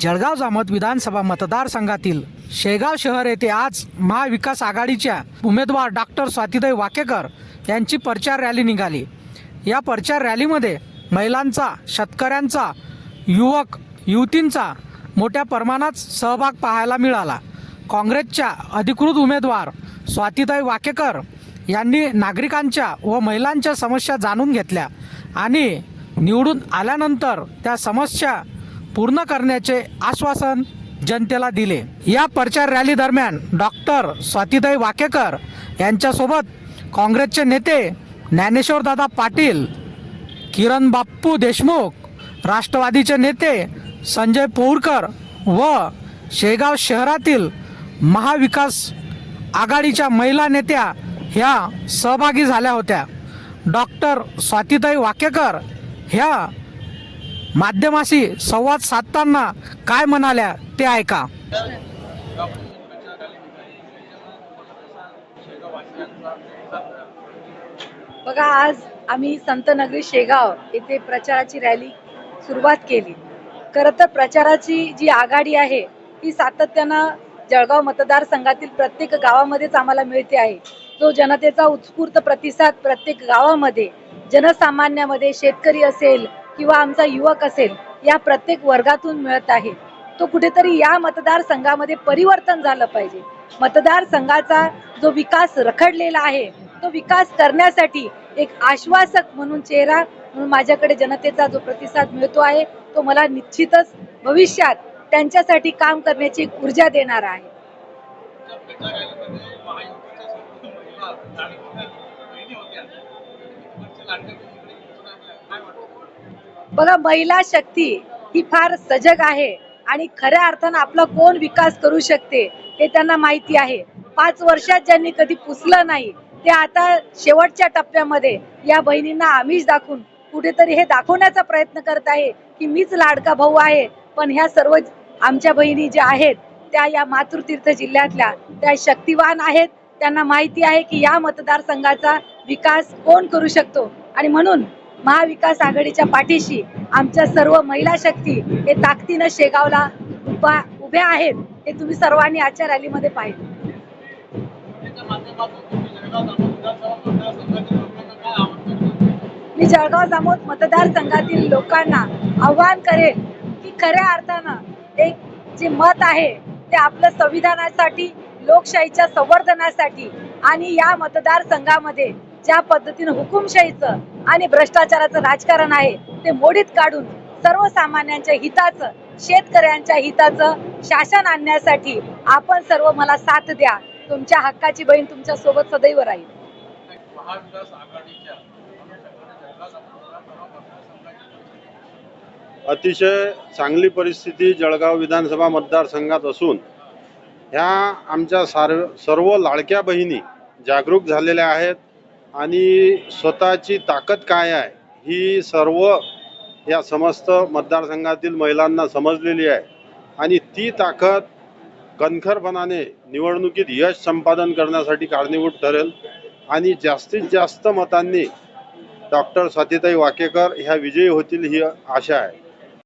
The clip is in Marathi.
जळगाव जामत विधानसभा मतदारसंघातील शेगाव शहर येथे आज महाविकास आघाडीच्या उमेदवार डॉक्टर स्वातीताई वाकेकर यांची प्रचार रॅली निघाली. या प्रचार रॅलीमध्ये महिलांचा शेतकऱ्यांचा युवक युवतींचा मोठ्या प्रमाणात सहभाग पाहायला मिळाला. काँग्रेसच्या अधिकृत उमेदवार स्वातीताई वाकेकर यांनी नागरिकांच्या व महिलांच्या समस्या जाणून घेतल्या आणि निवडून आल्यानंतर त्या समस्या पूर्ण करण्याचे आश्वासन जनतेला दिले. या प्रचार रॅली दरम्यान डॉक्टर स्वातीदाई वाकेकर यांच्यासोबत काँग्रेसचे नेते ज्ञानेश्वरदादा पाटील किरण बाप्पू देशमुख राष्ट्रवादीचे नेते संजय पोरकर व शेगाव शहरातील महाविकास आघाडीच्या महिला नेत्या ह्या सहभागी झाल्या होत्या. डॉक्टर स्वातीताई वाकेकर ह्या माध्यमाशी संवाद साधताना काय म्हणाल्या ते ऐका. बघा आज आम्ही संतनगरी शेगाव येथे प्रचाराची रॅली सुरुवात केली. खरं तर प्रचाराची जी आघाडी आहे ती सातत्यानं जळगाव मतदारसंघातील प्रत्येक गावामध्येच आम्हाला मिळते आहे. जो जनतेचा उत्स्फूर्त प्रतिसाद प्रत्येक गावामध्ये जनसामान्यामध्ये शेतकरी असेल किंवा आमचा युवक असेल या प्रत्येक वर्गातून मिळत आहे. तो कुठेतरी या मतदारसंघामध्ये परिवर्तन झालं पाहिजे. मतदारसंघाचा जो विकास रखडलेला आहे तो विकास करण्यासाठी एक आश्वासक म्हणून चेहरा म्हणून माझ्याकडे जनतेचा जो प्रतिसाद मिळतो आहे तो मला निश्चितच भविष्यात त्यांच्यासाठी काम करण्याची एक ऊर्जा देणार आहे. बघा महिला शक्ती ही फार सजग आहे आणि खऱ्या अर्थानं आपला कोण विकास करू शकते हे त्यांना माहिती आहे. पाच वर्षात ज्यांनी कधी पुसलं नाही ते आता शेवटच्या टप्प्यामध्ये या बहिणींना आमिष दाखवून कुठेतरी हे दाखवण्याचा प्रयत्न करत आहे की मीच लाडका भाऊ आहे पण ह्या सर्व आमच्या बहिणी ज्या आहेत त्या या मातृतीर्थ जिल्ह्यातल्या त्या शक्तिवान आहेत. त्यांना माहिती आहे की या मतदारसंघाचा विकास कोण करू शकतो? आणि म्हणून महाविकास आघाडीच्या पाठीशी आमच्या सर्व महिला शक्ती हे ताकदीनं शेगावला उभा उभ्या आहेत हे तुम्ही सर्वांनी आजच्या रॅलीमध्ये पाहिजे मी जळगाव जामोद मतदारसंघातील लोकांना आव्हान करेन की खऱ्या अर्थानं एक जे मत आहे ते आपलं संविधानासाठी लोकशाहीच्या संवर्धनासाठी आणि या मतदारसंघामध्ये ज्या पद्धतीनं हुकुमशाहीचं आणि भ्रष्टाचाराचं राजकारण आहे ते मोडीत काढून सर्वसामान्यांच्या हिताचं शेतकऱ्यांच्या हिताचं शासन आणण्यासाठी आपण सर्व मला साथ द्या. तुमच्या हक्काची बहीण तुमच्यासोबत सदैव राहील. अतिशय चांगली परिस्थिती जळगाव विधानसभा मतदारसंघात असून ह्या आमच्या सार्व सर्व लाडक्या बहिणी जागरूक झालेल्या आहेत. आणि स्वतःची ताकद काय आहे ही सर्व या समस्त मतदारसंघातील महिलांना समजलेली आहे. आणि ती ताकद कणखरपणाने निवडणुकीत यश संपादन करण्यासाठी कारणीभूत ठरेल. आणि जास्तीत जास्त मतांनी डॉक्टर स्वातीताई वाकेकर ह्या विजयी होतील ही आशा आहे.